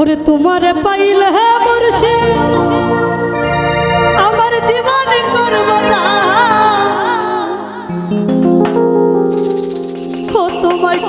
ওরে তোমার পাইলে মুর্শি আমার জীবন করব না। ও তোমায়